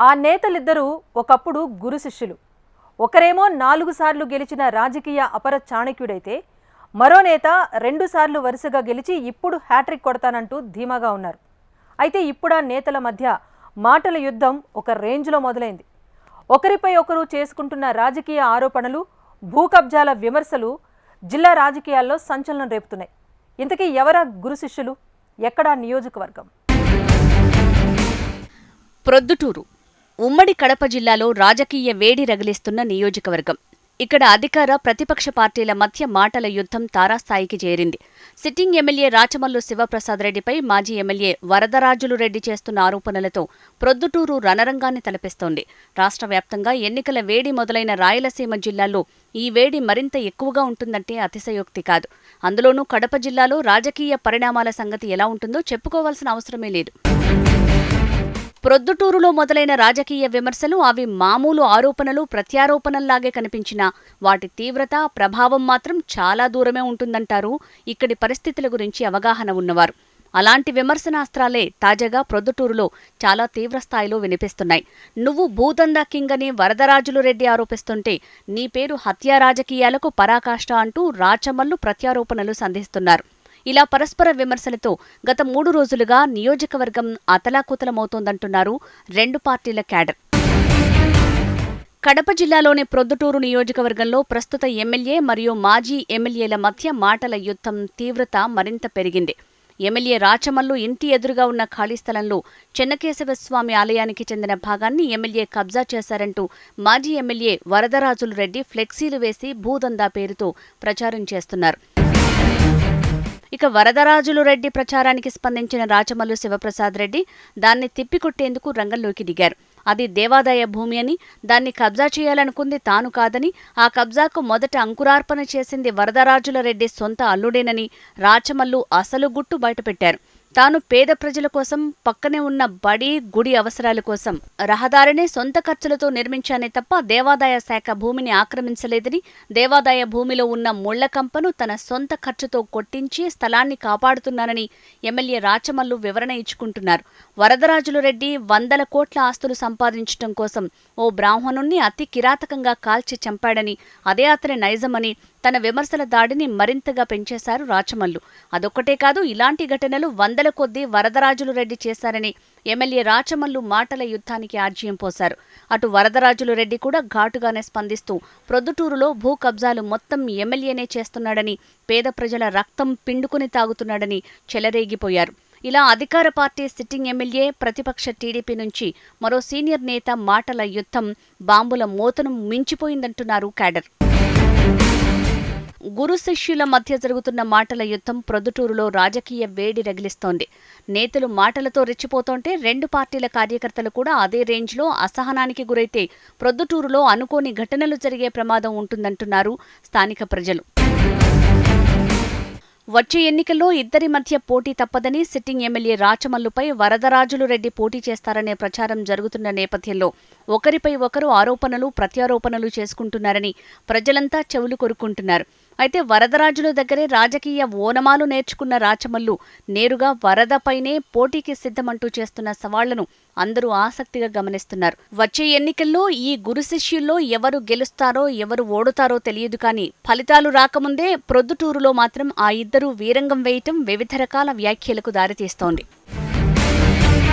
ఆ నేతలిద్దరూ ఒకప్పుడు గురు శిష్యులు. ఒకరేమో నాలుగు సార్లు గెలిచిన రాజకీయ అపర చాణక్యుడైతే మరో నేత రెండుసార్లు వరుసగా గెలిచి ఇప్పుడు హ్యాట్రిక్ కొడతానంటూ ధీమాగా ఉన్నారు. అయితే ఇప్పుడు ఆ నేతల మధ్య మాటల యుద్ధం ఒక రేంజ్లో మొదలైంది. ఒకరిపై ఒకరు చేసుకుంటున్న రాజకీయ ఆరోపణలు భూకబ్జాల విమర్శలు జిల్లా రాజకీయాల్లో సంచలనం రేపుతున్నాయి. ఇంతకీ ఎవరా గురు శిష్యులు? ఎక్కడా నియోజకవర్గం? ప్రొద్దుటూరు. ఉమ్మడి కడప జిల్లాలో రాజకీయ వేడి రగిలిస్తున్న నియోజకవర్గం. ఇక్కడ అధికార ప్రతిపక్ష పార్టీల మధ్య మాటల యుద్ధం తారాస్థాయికి చేరింది. సిట్టింగ్ ఎమ్మెల్యే రాచమల్లు శివప్రసాద్ రెడ్డిపై మాజీ ఎమ్మెల్యే వరదరాజులు రెడ్డి చేస్తున్న ఆరోపణలతో ప్రొద్దుటూరు రణరంగాన్ని తలపిస్తోంది. రాష్ట్ర వ్యాప్తంగా ఎన్నికల వేడి మొదలైన రాయలసీమ జిల్లాల్లో ఈ వేడి మరింత ఎక్కువగా ఉంటుందంటే అతిశయోక్తి కాదు. అందులోనూ కడప జిల్లాలో రాజకీయ పరిణామాల సంగతి ఎలా ఉంటుందో చెప్పుకోవాల్సిన అవసరమే లేదు. ప్రొద్దుటూరులో మొదలైన రాజకీయ విమర్శలు అవి మామూలు ఆరోపణలు ప్రత్యారోపణల్లాగే కనిపించినా వాటి తీవ్రత ప్రభావం మాత్రం చాలా దూరమే ఉంటుందంటారు. ఇక్కడి పరిస్థితుల గురించి అవగాహన ఉన్నవారు. అలాంటి విమర్శనాస్త్రాలే తాజాగా ప్రొద్దుటూరులో చాలా తీవ్ర స్థాయిలో వినిపిస్తున్నాయి. నువ్వు భూదందా కింగ్ అని వరదరాజులు రెడ్డి ఆరోపిస్తుంటే నీ పేరు హత్యా రాజకీయాలకు పరాకాష్ట అంటూ రాచమల్లు ప్రత్యారోపణలు సంధిస్తున్నారు. ఇలా పరస్పర విమర్శలతో గత మూడు రోజులుగా నియోజకవర్గం అతలాకుతలమవుతోందంటున్నారు రెండు పార్టీల క్యాడర్. కడప జిల్లాలోని ప్రొద్దుటూరు నియోజకవర్గంలో ప్రస్తుత ఎమ్మెల్యే మరియు మాజీ ఎమ్మెల్యేల మధ్య మాటల యుద్ధం తీవ్రత మరింత పెరిగింది. ఎమ్మెల్యే రాచమల్లు ఇంటి ఎదురుగా ఉన్న ఖాళీ స్థలంలో చెన్నకేశవస్వామి ఆలయానికి చెందిన భాగాన్ని ఎమ్మెల్యే కబ్జా చేశారంటూ మాజీ ఎమ్మెల్యే వరదరాజులు రెడ్డి ఫ్లెక్సీలు వేసి భూదందా పేరుతో ప్రచారం చేస్తున్నారు. ఇక వరదరాజులు రెడ్డి ప్రచారానికి స్పందించిన రాచమల్లు శివప్రసాద్ రెడ్డి దాన్ని తిప్పికొట్టేందుకు రంగంలోకి దిగారు. అది దేవాదాయ భూమి అని దాన్ని కబ్జా చేయాలనుకుంది తాను కాదని ఆ కబ్జాకు మొదట అంకురార్పణ చేసింది వరదరాజుల రెడ్డి సొంత అల్లుడేనని రాచమల్లు అసలు గుట్టు బయటపెట్టారు. తాను పేద ప్రజల కోసం పక్కనే ఉన్న బడి గుడి అవసరాల కోసం రహదారిని సొంత ఖర్చులతో నిర్మించానే తప్ప దేవాదాయ శాఖ భూమిని ఆక్రమించలేదని దేవాదాయ భూమిలో ఉన్న ముళ్ళ కంపను తన సొంత ఖర్చుతో కొట్టించి స్థలాన్ని కాపాడుతున్నానని ఎమ్మెల్యే రాచమల్లు వివరణ ఇచ్చుకుంటున్నారు. వరదరాజులు రెడ్డి వందల కోట్ల ఆస్తులు సంపాదించటం కోసం ఓ బ్రాహ్మణుణ్ణి అతి కిరాతకంగా కాల్చి చంపాడని అదే అతని నైజమని తన విమర్శల దాడిని మరింతగా పెంచేశారు రాచమల్లు. అదొక్కటే కాదు ఇలాంటి ఘటనలు వందల కొద్దీ వరదరాజులు రెడ్డి చేశారని ఎమ్మెల్యే రాచమల్లు మాటల యుద్ధానికి ఆజ్యం పోశారు. అటు వరదరాజులు రెడ్డి కూడా ఘాటుగానే స్పందిస్తూ ప్రొద్దుటూరులో భూ కబ్జాలు మొత్తం ఎమ్మెల్యేనే చేస్తున్నాడని పేద ప్రజల రక్తం పిండుకుని తాగుతున్నాడని చెలరేగిపోయారు. ఇలా అధికార పార్టీ సిట్టింగ్ ఎమ్మెల్యే ప్రతిపక్ష టీడీపీ నుంచి మరో సీనియర్ నేత మాటల యుద్ధం బాంబుల మోతను మించిపోయిందంటున్నారు క్యాడర్. గురు శిష్యుల మధ్య జరుగుతున్న మాటల యుద్ధం ప్రొద్దుటూరులో రాజకీయ వేడి రగిలిస్తోంది. నేతలు మాటలతో రెచ్చిపోతుంటే రెండు పార్టీల కార్యకర్తలు కూడా అదే రేంజ్లో అసహనానికి గురైతే ప్రొద్దుటూరులో అనుకోని ఘటనలు జరిగే ప్రమాదం ఉంటుందంటున్నారు స్థానిక ప్రజలు. వచ్చే ఎన్నికల్లో ఇద్దరి మధ్య పోటీ తప్పదని సిట్టింగ్ ఎమ్మెల్యే రాచమల్లుపై వరదరాజులు రెడ్డి పోటీ చేస్తారనే ప్రచారం జరుగుతున్న నేపథ్యంలో ఒకరిపై ఒకరు ఆరోపణలు ప్రత్యారోపణలు చేసుకుంటున్నారని ప్రజలంతా చెవులు కొరుక్కుంటున్నారు. అయితే వరదరాజుల దగ్గరే రాజకీయ ఓనమాలు నేర్చుకున్న రాచమల్లు నేరుగా వరదపైనే పోటీకి సిద్ధమంటూ చేస్తున్న సవాళ్ళను అందరూ ఆసక్తిగా గమనిస్తున్నారు. వచ్చే ఎన్నికల్లో ఈ గురు శిష్యుల్లో ఎవరు గెలుస్తారో ఎవరు ఓడుతారో తెలియదు కానీ ఫలితాలు రాకముందే ప్రొద్దుటూరులో మాత్రం ఆ ఇద్దరూ వీరంగం వేయటం వివిధ రకాల వ్యాఖ్యలకు దారితీస్తోంది.